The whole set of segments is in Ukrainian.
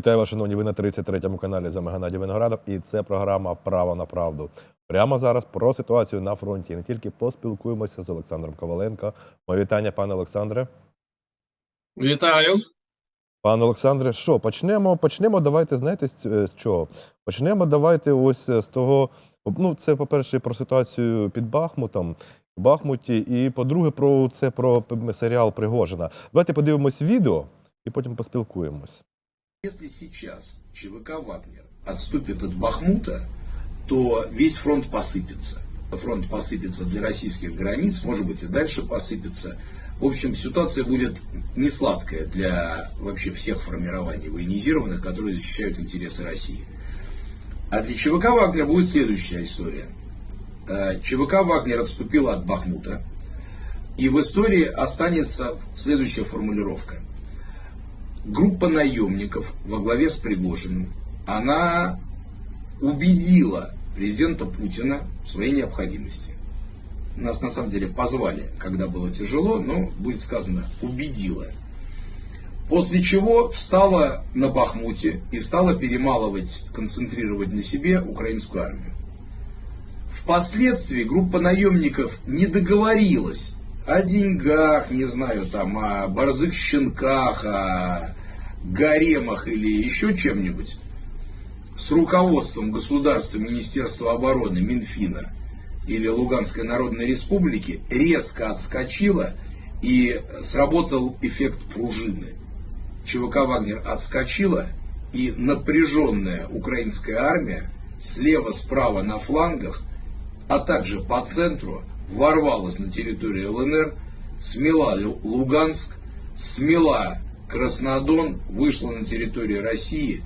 Вітаю вас, шановні. Ви на 33-му каналі за Геннадій Виноградов. І це програма Право на правду. Прямо зараз про ситуацію на фронті. Не тільки поспілкуємося з Олександром Коваленко. Моє вітання, пане Олександре. Вітаю. Пане Олександре, що почнемо? Почнемо. Давайте знаєте з, е, чого? Почнемо. Давайте ось е, з того. Ну, це по-перше, про ситуацію під Бахмутом. Бахмуті, і по-друге, про це про серіал Пригожина. Давайте подивимось відео і потім поспілкуємось. Если сейчас ЧВК «Вагнер» отступит от Бахмута, то весь фронт посыпется. Фронт посыпется для российских границ, может быть и дальше посыпется. В общем, ситуация будет не сладкая для вообще всех формирований военизированных, которые защищают интересы России. А для ЧВК «Вагнер» будет следующая история. Э, ЧВК «Вагнер» отступила от Бахмута, и в истории останется следующая формулировка – группа наемников во главе с Пригожиным, она убедила президента Путина в своей необходимости. Нас на самом деле позвали, когда было тяжело, но будет сказано убедила. После чего встала на Бахмуте и стала перемалывать, концентрировать на себе украинскую армию. Впоследствии группа наемников не договорилась о деньгах, не знаю, там, о борзых щенках, о гаремах или еще чем-нибудь с руководством государства, Министерства обороны, Минфина или Луганской Народной Республики резко отскочила и сработал эффект пружины. ЧВК «Вагнер» отскочила, и напряженная украинская армия слева, справа на флангах, а также по центру ворвалась на территорию ЛНР, смела Луганск, смела Краснодон, вышла на территорию России.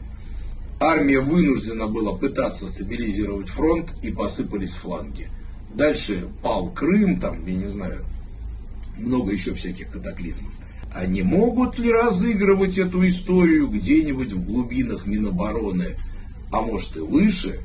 Армия вынуждена была пытаться стабилизировать фронт и посыпались фланги. Дальше пал Крым, там, я не знаю, много еще всяких катаклизмов. А не могут ли разыгрывать эту историю где-нибудь в глубинах Минобороны, а может и выше,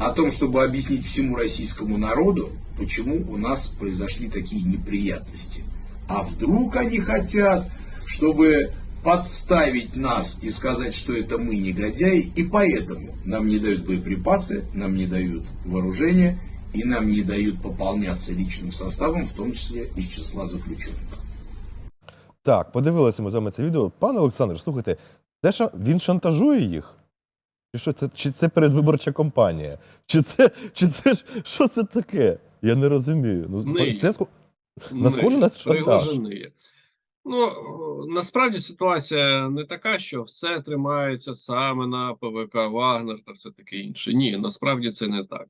о том, чтобы объяснить всему российскому народу, почему у нас произошли такие неприятности. А вдруг они хотят, чтобы подставить нас и сказать, что это мы негодяи, и поэтому нам не дают боеприпасы, нам не дают вооружение, и нам не дают пополняться личным составом, в том числе из числа заключенных. Так, подивилися ми з вами це відео. Пане Олександр, слухайте, це ша... він шантажує їх? Чи що це? Чи це передвиборча кампанія? Чи це, чи це ж що це таке? Я не розумію. Ну, це схо- На схоже на шантаж. Пригожини. Ну, насправді ситуація не така, що все тримається саме на ПВК Вагнер та все таке інше. Ні, насправді це не так.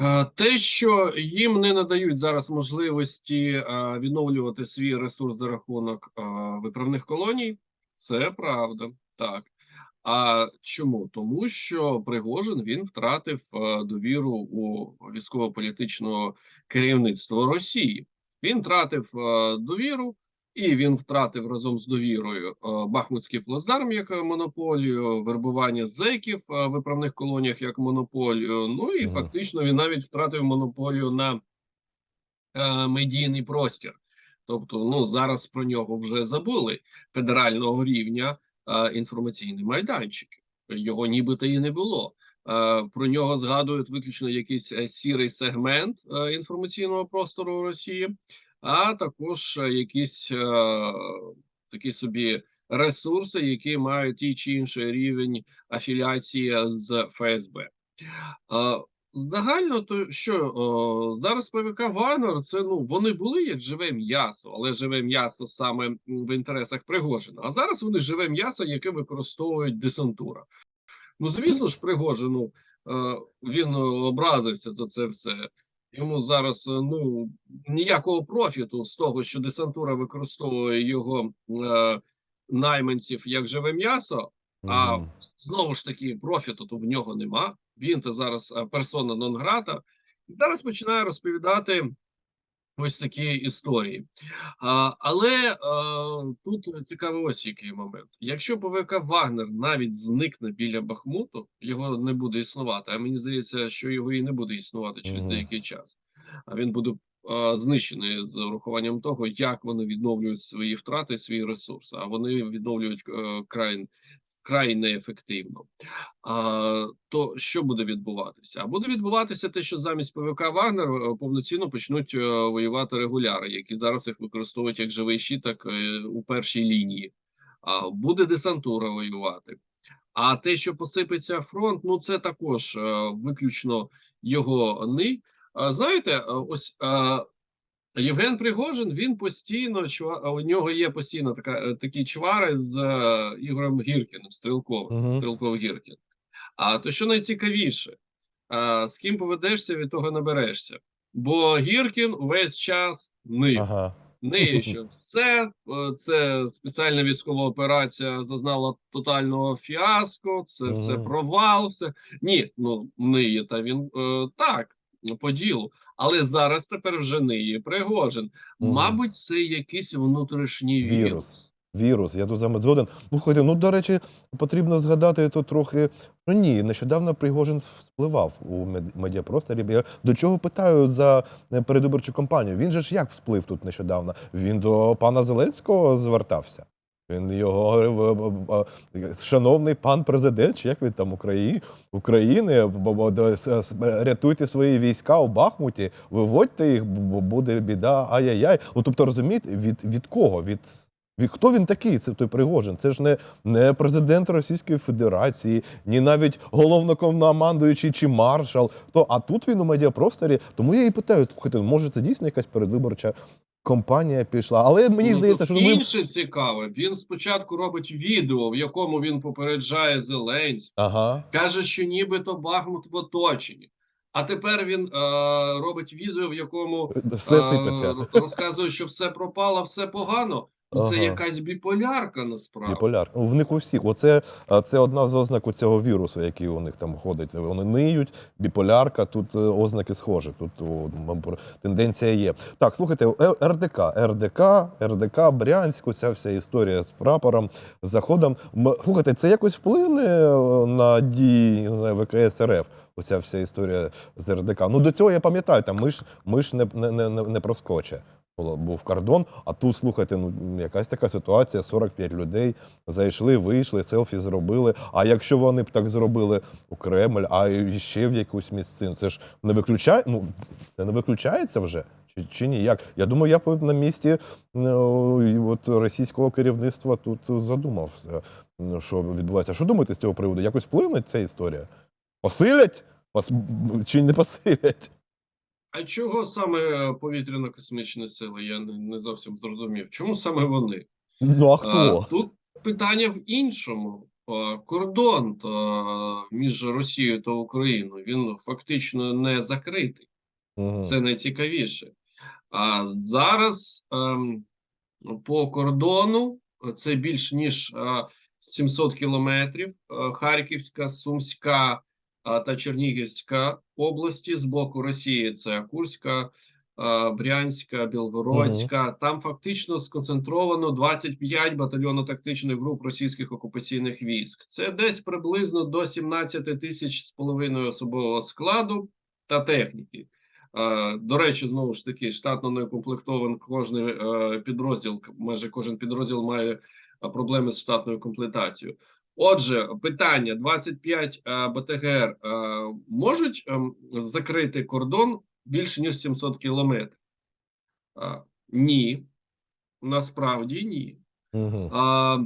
Е, Те, що їм не надають зараз можливості е, відновлювати свій ресурс за рахунок е, виправних колоній, це правда. Так. А чому? Тому що Пригожин він втратив е, довіру у військово-політичного керівництва Росії. Він втратив е, довіру, і він втратив разом з довірою е, Бахмутський плацдарм як монополію, вербування зеків в виправних колоніях як монополію. Ну і фактично він навіть втратив монополію на медійний простір. Тобто, ну зараз про нього вже забули федерального рівня інформаційний майданчик. Його нібито і не було. Е, Про нього згадують виключно якийсь е, сірий сегмент е, інформаційного простору Росії, а також е, якісь е, такі собі ресурси, які мають ті чи інший рівень афіліації з ФСБ. Загально, то що о, зараз ПВК Вагнер, це ну вони були як живе м'ясо, але живе м'ясо саме в інтересах Пригожина. А зараз вони живе м'ясо, яке використовують десантура. Ну звісно ж, Пригожину е, він образився за це все. Йому зараз е, ну ніякого профіту з того, що десантура використовує його е, найманців як живе м'ясо. А знову ж таки профіту то в нього нема. Він то зараз е, персона нон-грата. І зараз починає розповідати ось такі історії. А, але е, тут цікавий ось який момент. Якщо ПВК Вагнер навіть зникне біля Бахмуту, його не буде існувати. А мені здається, що його і не буде існувати через деякий час. А він буде е, знищений з урахуванням того, як вони відновлюють свої втрати, свій ресурс. А вони відновлюють е, край, край неефективно. А, то що буде відбуватися? А буде відбуватися те, що замість ПВК Вагнер е, повноцінно почнуть е, воювати регуляри, які зараз їх використовують як живий щит, так е, у першій лінії. А буде десантура воювати. А те, що посипеться фронт, ну це також виключно його ни. Знаєте, ось Євген Пригожин, він постійно у нього є постійно така е, такі чвари з е, Ігорем Гіркіним, стрілковим, Мгм. стрілков Гіркін. А то що найцікавіше, а, з ким поведешся, від того наберешся. Бо Гіркін увесь час нив. Ага. Ниє, що все е, це спеціальна військова операція зазнала тотального фіаско, це все провал. Все ні, ну ниє та він е, так по ділу. Але зараз тепер вже ниє Пригожин. Мгм. Мабуть, це якийсь внутрішній Вірус. вірус. Вірус, я тут вами згоден. Ну, ходите, ну, до речі, потрібно згадати тут трохи. Ну ні, нещодавно Пригожин вспливав у мед- медіапросторі. Я до чого питаю за е, передвиборчу кампанію? Він же ж як всплив тут нещодавно? Він до пана Зеленського звертався. Він його е, е, е, шановний пан президент, чи як він там України України, рятуйте свої війська у Бахмуті, виводьте їх, бо буде біда, ай-яй-яй. Ну, тобто, розумієте, від, від кого? Від хто він такий? Це той Пригожин? Це ж не, не президент Російської Федерації, ні навіть головнокомандуючий чи маршал. То, а тут він у медіапросторі. Тому я і питаю, може це дійсно якась передвиборча кампанія пішла. Але мені Ну, здається, що ми інше цікаве. Він спочатку робить відео, в якому він попереджає Зеленського. ага. каже, що нібито Бахмут в оточенні. А тепер він е, робить відео, в якому Все е, розказує, що все пропало, все погано. Ну, Це Ага. якась біполярка насправді. Біполяр. В них у всіх. Оце це одна з ознак цього вірусу, який у них там ходить. Вони ниють, біполярка. Тут е, ознаки схожі. Тут о, тенденція є. Так, слухайте, Е- РДК, РДК, РДК, Брянськ, ця вся історія з прапором, з заходом. Слухайте, це якось вплине е, на дії не знаю, ВКС РФ. Оця вся історія з РДК. Ну до цього я пам'ятаю, там ми ж, ми ж не, не, не, не проскоче. Був кордон. А тут, слухайте, ну якась така ситуація: 45 людей зайшли, вийшли, селфі зробили. А якщо вони б так зробили у Кремль, а ще в якусь місцину, це ж не виключає. Ну це не виключається вже. Чи, ні? Як? Я думаю, я б на місці ну, от російського керівництва тут задумався, ну, що відбувається. Що думаєте з цього приводу? Якось вплине ця історія? Посилять? Пос... Чи не посилять? А чого саме повітряно-космічні сили? Я не, зовсім зрозумів. Чому саме вони? Ну а А, тут питання в іншому. Кордон між Росією та Україною він фактично не закритий. Мгм. Це найцікавіше. А зараз ем, по кордону це більш ніж е, 700 кілометрів. Е, Харківська, Сумська та Чернігівська області з боку Росії це Курська, Брянська, Білгородська. Там фактично сконцентровано 25 батальйонно-тактичних груп російських окупаційних військ. Це десь приблизно до 17 тисяч з половиною особового складу та техніки. До речі, знову ж таки, штатно не укомплектований кожний е, підрозділ, майже кожен підрозділ має проблеми з штатною комплектацією. Отже, питання: 25 е, БТГР е, можуть ем, закрити кордон більше ніж 700 кілометрів? Е, Ні, насправді ні. А,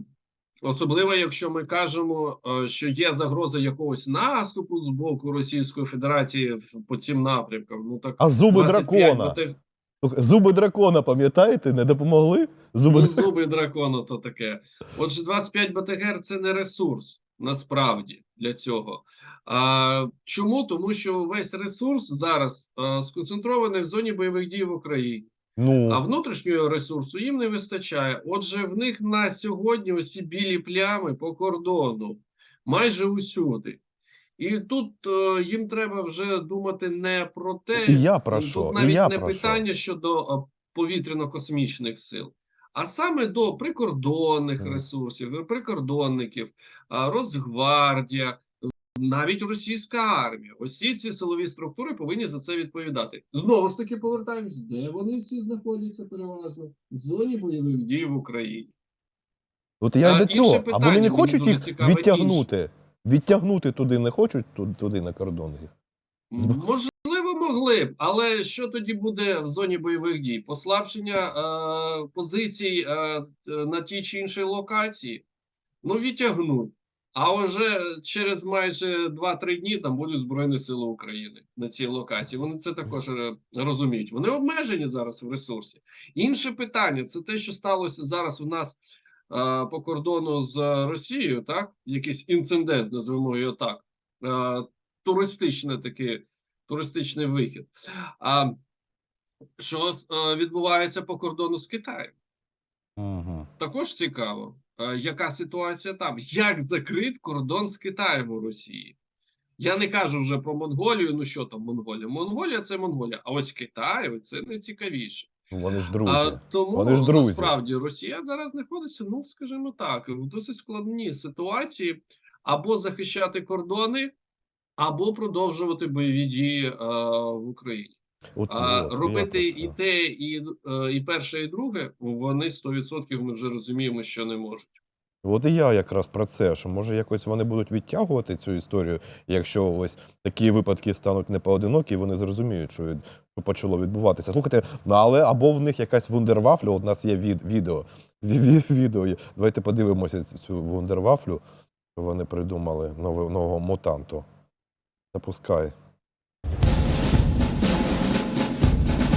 особливо, якщо ми кажемо, що є загроза якогось наступу з боку Російської Федерації по цим напрямкам. Ну так А зуби 25 дракона. БТ Зуби дракона, пам'ятаєте, не допомогли? Зуби Ну, дракона. зуби дракона то таке. Отже, 25 БТГР це не ресурс насправді для цього. А, чому? Тому що весь ресурс зараз а, сконцентрований в зоні бойових дій в Україні. А Ну, внутрішнього ресурсу їм не вистачає. Отже, в них на сьогодні усі білі плями по кордону майже усюди. І тут е, їм треба вже думати не про те, і я про тут що? навіть І я не про що? питання щодо е, повітряно-космічних сил, а саме до прикордонних Мгм. ресурсів, прикордонників, Росгвардія, навіть російська армія. Ось ці силові структури повинні за це відповідати. Знову ж таки, повертаємось, де вони всі знаходяться переважно в зоні бойових дій в Україні. От я А, до інше цього. А вони не хочуть їх відтягнути. Відтягнути туди не хочуть туди на кордон їх. Можливо, могли б, але що тоді буде в зоні бойових дій? Послабшення е, позицій е, е, на тій чи іншій локації? Ну, відтягнуть. А вже через майже 2-3 дні там будуть Збройні Сили України на цій локації. Вони це також е, розуміють. Вони обмежені зараз в ресурсі. Інше питання це те, що сталося зараз у нас по кордону з Росією, так? Якийсь інцидент, називаємо його так. Е, туристичне таке, туристичний вихід. А що е, відбувається по кордону з Китаєм? Угу. Також цікаво, е, яка ситуація там, як закрит кордон з Китаєм у Росії. Я не кажу вже про Монголію. Ну що там Монголія? Монголія це Монголія. А ось Китай це найцікавіше. Вони ж друзі. А тому Вони ж друзі. насправді Росія зараз знаходиться, ну скажімо так, в досить складній ситуації або захищати кордони, або продовжувати бойові дії е, в Україні. От, А от, робити і те, і, е, і перше, і друге, вони 100% ми вже розуміємо, що не можуть. От і я якраз про це, що може якось вони будуть відтягувати цю історію, якщо ось такі випадки стануть непоодинокі, вони зрозуміють, що, від- що почало відбуватися. Слухайте, ну але або в них якась вундервафля, от у нас є від, відео. Ві, ві- відео. є. Давайте подивимося ц- цю вундервафлю, що вони придумали нового, нового мутанту. Запускай.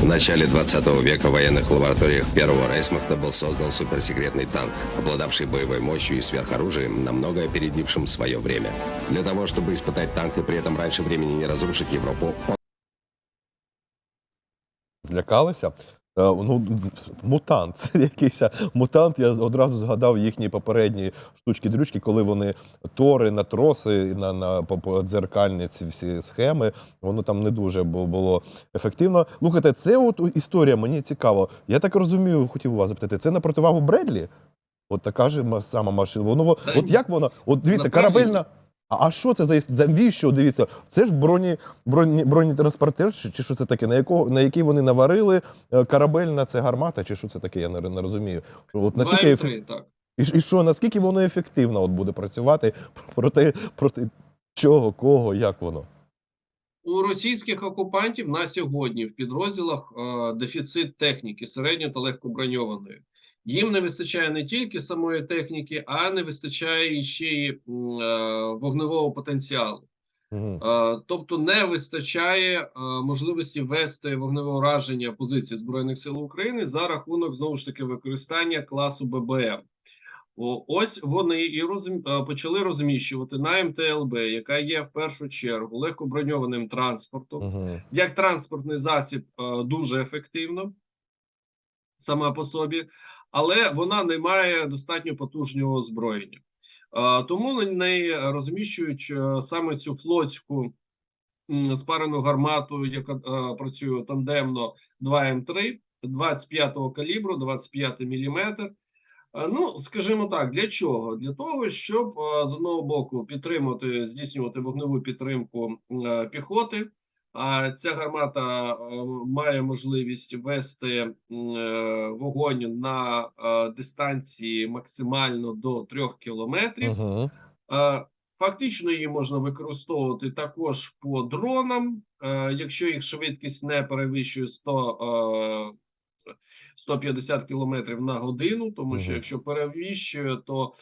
В начале 20 века в военных лабораториях первого Рейсмахта был создан суперсекретный танк, обладавший боевой мощью и сверхоружием, намного опередившим свое время. Для того, чтобы испытать танк и при этом раньше времени не разрушить Европу, он Злякалися? Е, Ну, мутант, це якийсь мутант. Я одразу згадав їхні попередні штучки-дрючки, коли вони тори на троси, на, на дзеркальні ці всі схеми. Воно там не дуже було ефективно. Слухайте, це от історія, мені цікаво. Я так розумію, хотів у вас запитати, це на противагу Бредлі? От така ж сама машина. Воно, от як воно? От дивіться, корабельна. А, що це за іс- віщо? Дивіться, це ж броні, броні, бронетранспортер, чи, чи що це таке? На якого на який вони наварили е, корабельна це гармата, чи що це таке? Я не, не розумію. От наскільки еф... 2,3, так. і, і що наскільки воно ефективно от буде працювати проти, проти чого, кого, як воно? У російських окупантів на сьогодні в підрозділах е, дефіцит техніки середньо та легкоброньованої. Їм не вистачає не тільки самої техніки, а не вистачає ще й е, вогневого потенціалу. Угу. Е, Тобто не вистачає е, можливості вести вогневе ураження позицій Збройних сил України за рахунок знову ж таки використання класу ББМ. О, Ось вони і розм... е, почали розміщувати на МТЛБ, яка є в першу чергу легкоброньованим транспортом, Угу. як транспортний засіб е, дуже ефективно сама по собі, але вона не має достатньо потужного озброєння. Тому на неї розміщують е, саме цю флотську спарену гармату, яка е, працює тандемно 2М3 25-го калібру, 25 міліметр. Е, Ну, скажімо так, для чого? Для того, щоб з одного боку підтримувати, здійснювати вогневу підтримку піхоти. А ця гармата е, має можливість вести е, вогонь на е, дистанції максимально до 3 кілометрів. Е, Фактично її можна використовувати також по дронам, якщо їх швидкість не перевищує 100, е, 150 км на годину, тому що якщо перевищує, то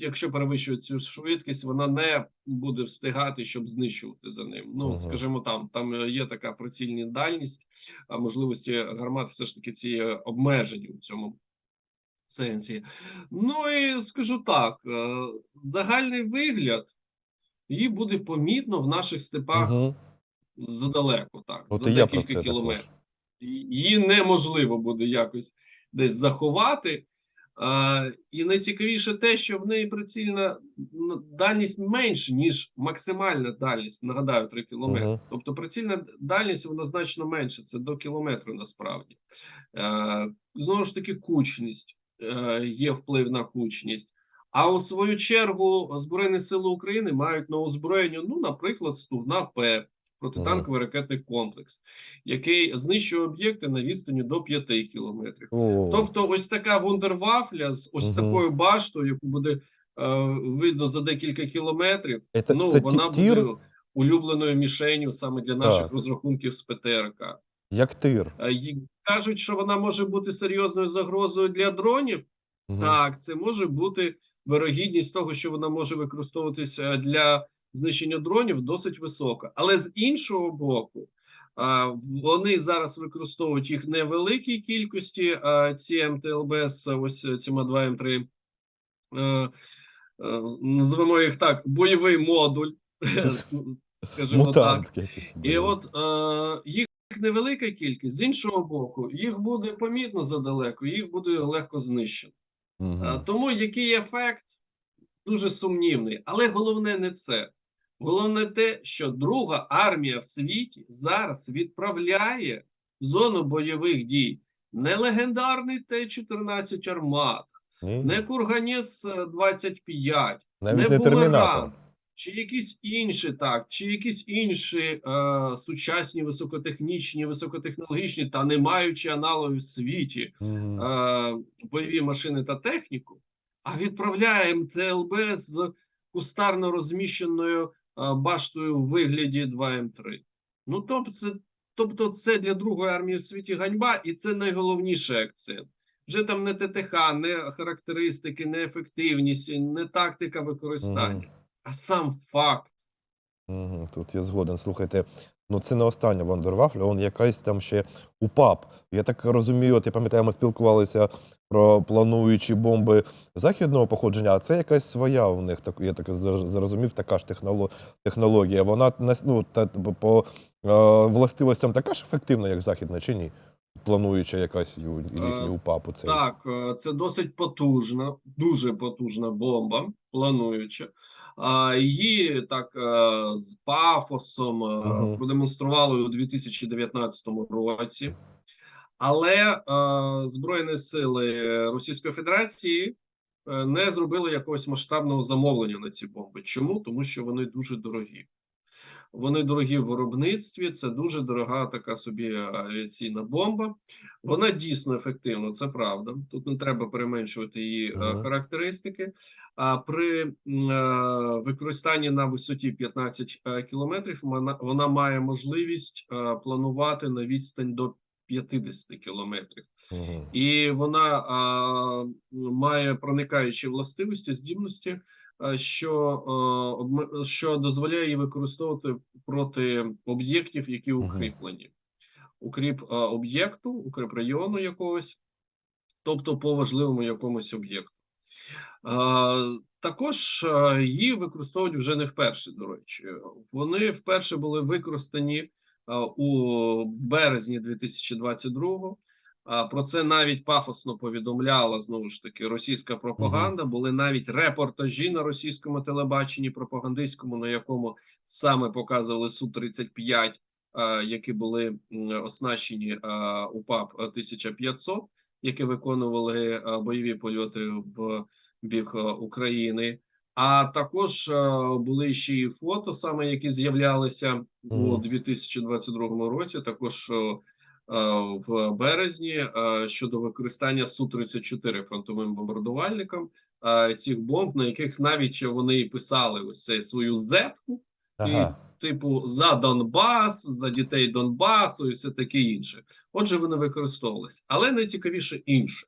якщо перевищує цю швидкість, вона не буде встигати, щоб знищувати за ним. Ну, Мгм. скажімо, там там е, є така прицільна дальність, а можливості гармат все ж таки ці обмежені у цьому сенсі. Ну і скажу так: е, загальний вигляд її буде помітно в наших степах Угу. задалеко, так, От за декілька кілометрів. також. Її неможливо буде якось десь заховати. А, і найцікавіше те, що в неї прицільна дальність менше, ніж максимальна дальність. Нагадаю, 3 кілометри. Мгм. Тобто прицільна дальність вона значно менше, це до кілометру насправді. Е, знову ж таки, кучність. Е, є вплив на кучність. А у свою чергу Збройні Сили України мають на озброєння, ну, наприклад, Стугна П, протитанковий ракетний комплекс, який знищує об'єкти на відстані до 5 кілометрів. О, Тобто, ось така вундервафля з ось Мгм. такою баштою, яку буде е, видно за декілька кілометрів. Це- ну це вона тір? буде улюбленою мішенью саме для наших Так. розрахунків з ПТРК. як тир. Е, Кажуть, що вона може бути серйозною загрозою для дронів. Мгм. Так, це може бути вирогідність того, що вона може використовуватися для знищення дронів, досить висока. Але з іншого боку, вони зараз використовують їх не в великій кількості. А ці МТЛБ з ось цими 2 М3, е, е, називаємо їх так, бойовий модуль, скажімо так. І от е, їх невелика кількість. З іншого боку, їх буде помітно задалеко, їх буде легко знищено. Е, Тому який ефект дуже сумнівний. Але головне не це. Головне те, що друга армія в світі зараз відправляє в зону бойових дій не легендарний Т-14 Армат, Ні, не Курганець е, 25, Навіть не бумеранг, чи якісь інші так, чи якісь інші е, сучасні високотехнічні, високотехнологічні та не маючи аналогів в світі е, бойові машини та техніку, а відправляє МТЛБ з кустарно розміщеною баштою в вигляді 2М3. Ну, тобто це, тобто, це для другої армії в світі ганьба, і це найголовніший акцент. Вже там не ТТХ, не характеристики, не ефективність, не тактика використання, Мгм. а сам факт. Угу, Тут я згоден. Слухайте, ну це не остання вандервафля, он якась там ще УПАП. Я так розумію, от я пам'ятаю, ми спілкувалися про плануючі бомби західного походження, а це якась своя у них, так, я так зрозумів, така ж технологія. Вона ну, та, по е, властивостям така ж ефективна, як західна, чи ні? Плануюча якась їхній УПАП. Оцей. Так, е, це досить потужна, дуже потужна бомба, плануюча. Її так е, з пафосом е, продемонстрували у 2019 році. Але е, Збройні сили Російської Федерації е, не зробили якогось масштабного замовлення на ці бомби. Чому? Тому що вони дуже дорогі. Вони дорогі в виробництві, це дуже дорога така собі авіаційна бомба. Вона дійсно ефективна, це правда. Тут не треба переменшувати її е, Мгм. характеристики. А при е, використанні на висоті 15 е, кілометрів вона, вона має можливість е, планувати на відстань до 50 кілометрів. Мгм. І вона а, має проникаючі властивості, здібності, що, обме- що дозволяє її використовувати проти об'єктів, які укріплені. Укріп об'єкту, укріп району якогось, тобто по важливому якомусь об'єкту. Також її використовують вже не вперше, до речі. Вони вперше були використані у березні 2022-го. Про це навіть пафосно повідомляла знову ж таки російська пропаганда. Були навіть репортажі на російському телебаченні пропагандистському, на якому саме показували су 35 а, які були оснащені УПАП 1500, які виконували бойові польоти в бік України. А також були ще і фото, саме які з'являлися у Мгм. 2022 році. Також в березні е, щодо використання су 34 фронтовим бомбардувальником е, цих бомб, на яких навіть вони і писали ось цей свою зетку, Ага. типу за Донбас, за дітей Донбасу і все таке інше. Отже, вони використовувалися, але найцікавіше інше.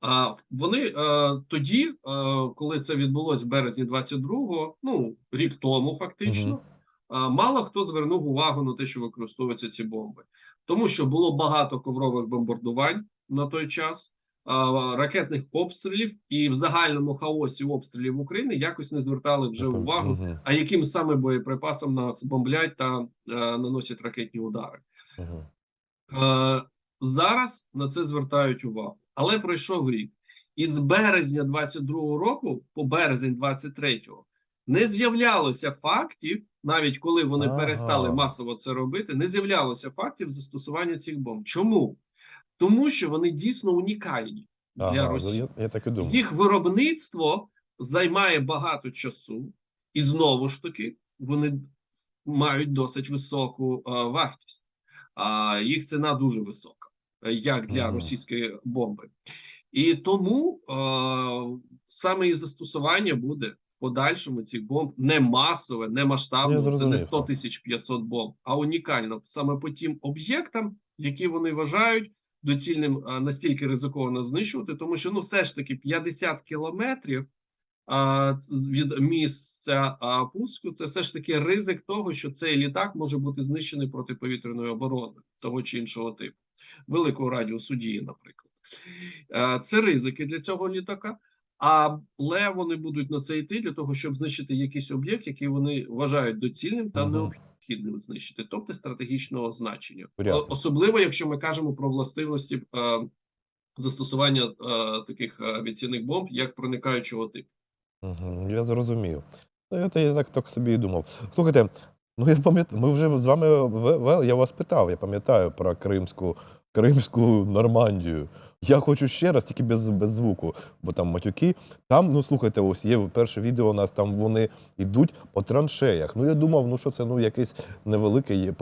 А вони е, тоді, е, коли це відбулось в березні 22-го, ну рік тому, фактично, е, мало хто звернув увагу на те, що використовуються ці бомби, тому що було багато коврових бомбардувань на той час, ракетних обстрілів, і в загальному хаосі обстрілів України якось не звертали вже увагу а яким саме боєприпасом нас бомблять та е, наносять ракетні удари. Е, зараз на це звертають увагу, але пройшов рік. І з березня 22-го року по березень 23-го не з'являлося фактів, навіть коли вони Ага. перестали масово це робити, не з'являлося фактів застосування цих бомб. Чому? Тому що вони дійсно унікальні для Ага, Росії. я, я так і думав. Їх виробництво займає багато часу, і знову ж таки вони мають досить високу е, вартість. А їх ціна дуже висока, як для Мгм. російської бомби. І тому е, саме і застосування буде подальшому цих бомб не масове, не Я масштабне, це не зрозумів. 100 тисяч 500 бомб, а унікально саме по тим об'єктам, які вони вважають доцільним а, настільки ризиковано знищувати, тому що ну все ж таки 50 кілометрів а, від місця а, пуску, це все ж таки ризик того, що цей літак може бути знищений протиповітряною обороною того чи іншого типу, великого радіусу дії, наприклад. Е, Це ризики для цього літака. Але вони будуть на це йти для того, щоб знищити якийсь об'єкт, який вони вважають доцільним та необхідним знищити, тобто стратегічного значення. Особливо якщо ми кажемо про властивості е, застосування е, таких е, авіаційних бомб як проникаючого типу. Угу, я зрозумів. Ну, я, я так, так собі і думав. Слухайте, ну я пам'ятаю, ми вже з вами я вас питав, я пам'ятаю про Кримську, Кримську Нормандію. Я хочу ще раз, тільки без, без звуку, бо там матюки. Там, ну слухайте, ось є перше відео у нас, там вони йдуть по траншеях. Ну я думав, ну що це ну якесь невелике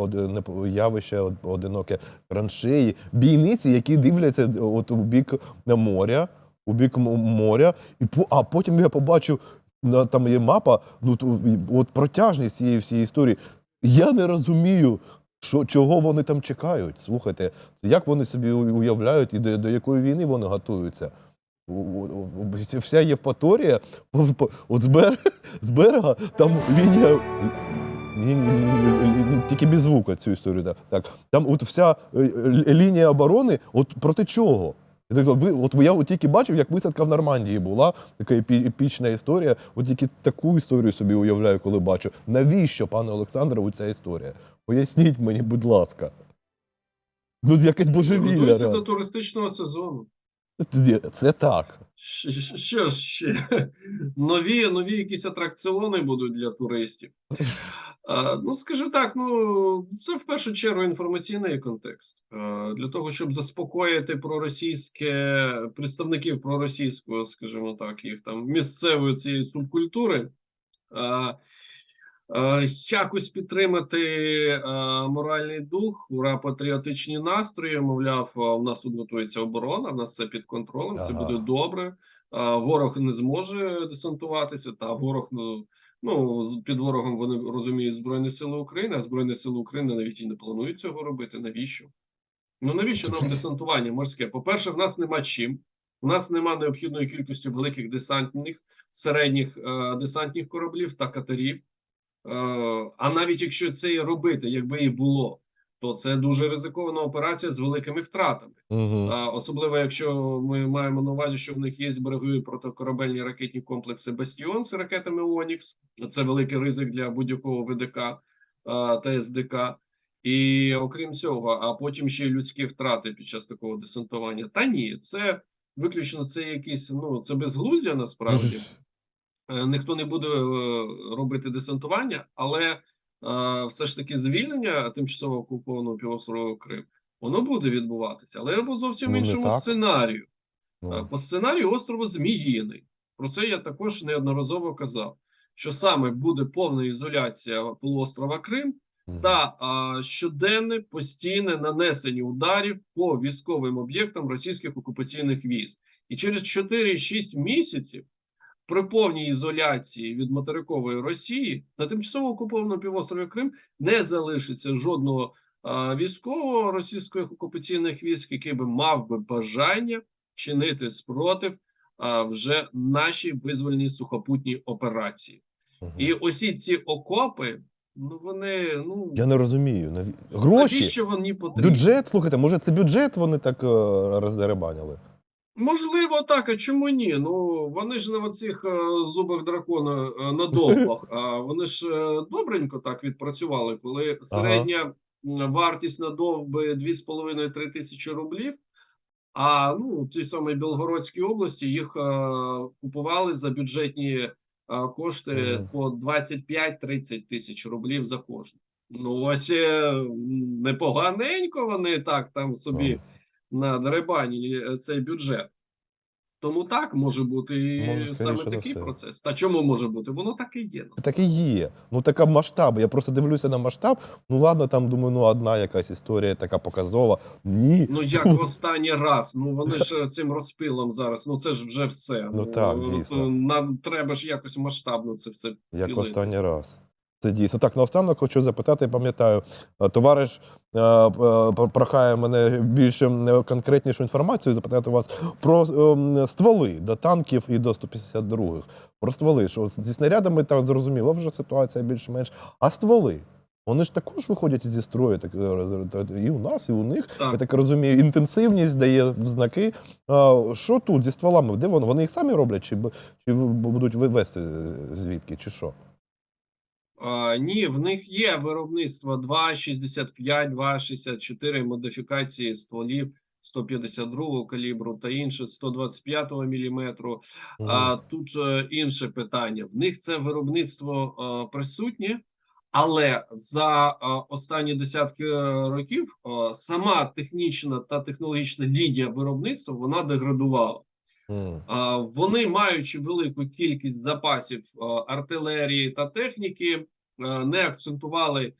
явище одиноке траншеї, бійниці, які дивляться от у бік моря, у бік моря, і а потім я побачив, там є мапа, ну от протяжність цієї всієї історії. Я не розумію, що, чого вони там чекають. Слухайте, як вони собі уявляють і до, до якої війни вони готуються. Вся- Євпаторія, от з берега, з берега там лінія. Ні, ні, ні, тільки без звука цю історію. Так. так. Там от вся е, лінія оборони, от проти чого? Ви, от я от тільки бачив, як висадка в Нормандії була, така епічна історія. От тільки таку історію собі уявляю, коли бачу. Навіщо, пане Олександре, ця історія? Поясніть мені, будь ласка. Ну, якесь божевілля. Готуються до туристичного сезону. Це так. Що ж ще? Нові, нові якісь атракціони будуть для туристів. Ну, скажу так, ну це в першу чергу інформаційний контекст. Для того, щоб заспокоїти проросійське представників проросійського, скажімо так, їх там місцевої цієї субкультури. А, якось підтримати моральний дух, ура, патріотичні настрої. Мовляв, в нас тут готується оборона, в нас все під контролем, все буде добре. Ворог не зможе десантуватися. Та ворог ну, ну під ворогом вони розуміють Збройні Сили України, а Збройні Сили України навіть і не планують цього робити. Навіщо? Ну навіщо нам десантування морське? По-перше, в нас нема чим. У нас нема необхідної кількості великих десантних, середніх е, десантних кораблів та катерів. Е, а навіть якщо це і робити, якби і було, то це дуже ризикована операція з великими втратами. Угу. Особливо, якщо ми маємо на увазі, що в них є берегові протикорабельні ракетні комплекси Бастіон з ракетами Онікс. Це великий ризик для будь-якого ВДК а, та СДК. І окрім цього, а потім ще й людські втрати під час такого десантування. Та ні, це виключно це якісь ну це безглуздя насправді. Е, Ніхто не буде е, робити десантування, але е, все ж таки звільнення тимчасово окупованого півострова Крим воно буде відбуватися, але по зовсім Ну, іншому так. сценарію. Ну, По сценарію острова Зміїний. Про це я також неодноразово казав. Що саме буде повна ізоляція полуострова Крим та а, щоденне постійне нанесення ударів по військовим об'єктам російських окупаційних військ. І через 4-6 місяців при повній ізоляції від материкової Росії на тимчасово окупованому півострові Крим не залишиться жодного а, військового російських окупаційних військ, який би мав би бажання чинити спротив а, вже нашій визвольній сухопутній операції. Мгм. І осі ці окопи, ну вони ну Я не розумію. Наві- Гроші, навіщо вони потрібні? бюджет, слухайте, може це бюджет вони так е, роздеребанили? Можливо, так, а чому ні? Ну вони ж на оцих е, зубах дракона е, на довбах, а вони ж е, добренько так відпрацювали, коли середня м, вартість на довби 2,5-3 тисячі рублів. А ну, в тій самій Білгородській області їх е, купували за бюджетні е, кошти Мгм. по 25-30 тисяч рублів за кожну. Ну, ось непоганенько вони так там собі Ну. На деребані цей бюджет. Тому так може бути Може, саме такий процес. Та чому може бути? Воно так і є. Так і є. Ну така масштаб. Я просто дивлюся на масштаб. Ну ладно, там думаю, ну одна якась історія така показова. Ні. Ну як в останній раз? Ну вони ж цим розпилом зараз. Ну це ж вже все. Ну, так, е, дійсно. Нам треба ж якось масштабно це все Як пілити. останній раз. Це дійсно. Так, наостанок хочу запитати, пам'ятаю, е, товариш е, е, прохає мене більш е, конкретнішу інформацію, запитати вас про е, стволи до танків і до 152-х. Про стволи, що зі снарядами так зрозуміло, вже ситуація більш-менш. А стволи? Вони ж також виходять зі строю, так, і у нас, і у них. Так. Я так розумію, інтенсивність дає в знаки. А, Що тут зі стволами? Де вони? Вони їх самі роблять, чи, чи будуть вивезти звідки, чи що? Ні, в них є виробництво 2,65, 2,64 модифікації стволів 152 калібру та інше 125 міліметру. А тут е, інше питання. В них це виробництво е, присутнє, але за е, останні десятки е, років е, сама технічна та технологічна лінія виробництва вона деградувала. Вони, маючи велику кількість запасів артилерії та техніки, не акцентували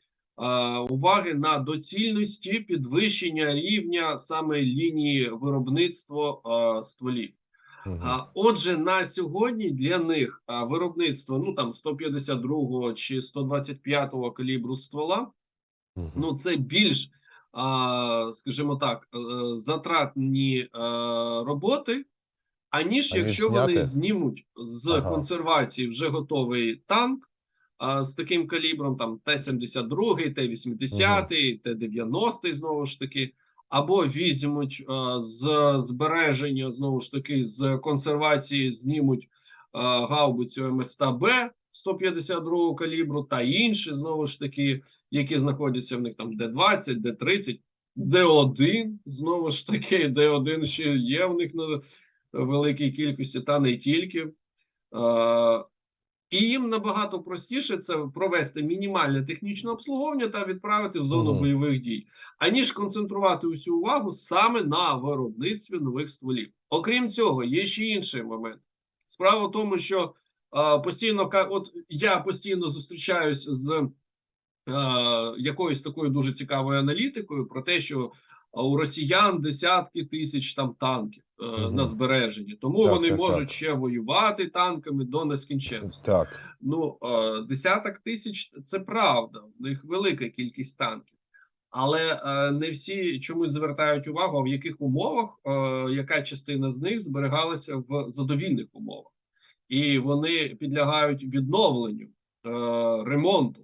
уваги на доцільності підвищення рівня саме лінії виробництва стволів. А, Отже, на сьогодні для них виробництво ну там 152 чи 125 калібру ствола ну це більш, скажімо так, е, затратні е, роботи, аніж якщо вони знімуть з Ага. консервації вже готовий танк а, з таким калібром, там Т-72, Т-80, Т-90 знову ж таки, або візьмуть а, з збереження знову ж таки з консервації, знімуть а, гаубицю МСТ-Б 152 калібру та інші знову ж таки, які знаходяться в них там Д-20, Д-30, Д-1, знову ж таки, Д-1 ще є в них на великій кількості, та не тільки. І їм набагато простіше це провести мінімальне технічне обслуговування та відправити в зону бойових дій, аніж концентрувати усю увагу саме на виробництві нових стволів. Окрім цього, є ще інший момент. Справа в тому, що е, постійно от я постійно зустрічаюсь з е, якоюсь такою дуже цікавою аналітикою про те, що а, у росіян десятки тисяч там танків е, Мгм. на збереженні, тому Так, вони так, можуть так. ще воювати танками до нескінченності. Так. Ну, е, десяток тисяч це правда, в них велика кількість танків. Але е, не всі чомусь звертають увагу, в яких умовах е, яка частина з них зберігалася в задовільних умовах, і вони підлягають відновленню, е, ремонту.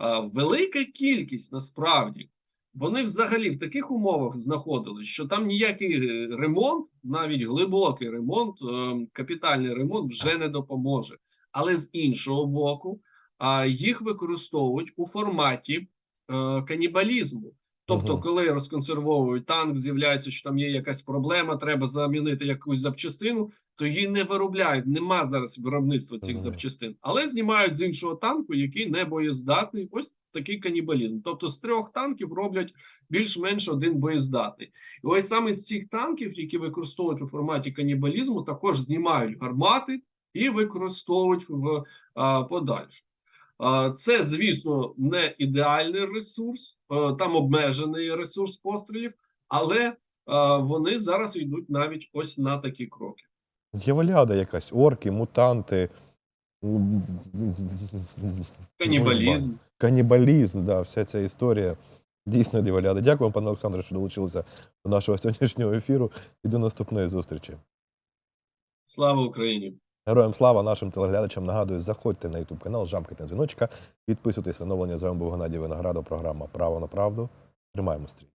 Е, велика кількість насправді вони взагалі в таких умовах знаходились, що там ніякий е, ремонт, навіть глибокий ремонт, е, капітальний ремонт вже не допоможе. Але з іншого боку, а, їх використовують у форматі е, канібалізму. Тобто, коли розконсервовують танк, з'являється, що там є якась проблема, треба замінити якусь запчастину, то її не виробляють. Нема зараз виробництва цих запчастин, але знімають з іншого танку, який не боєздатний. Ось такий канібалізм. Тобто, з трьох танків роблять більш-менш один боєздатний. І ось саме з цих танків, які використовують у форматі канібалізму, також знімають гармати і використовують в а, подальшому. А, Це, звісно, не ідеальний ресурс, е, там обмежений ресурс пострілів, але а, вони зараз йдуть навіть ось на такі кроки. Єволяда якась, орки, мутанти. Канібалізм. Канібалізм, да, вся ця історія. Дійсно диволяда. Дякую вам, пане Олександре, що долучилися до нашого сьогоднішнього ефіру і до наступної зустрічі. Слава Україні! Героям слава нашим телеглядачам. Нагадую, заходьте на YouTube канал, жамкайте на дзвіночка, підписуйтесь на новлення. З вами був Геннадій Виноградов, програма Право на правду. Тримаємо стрій.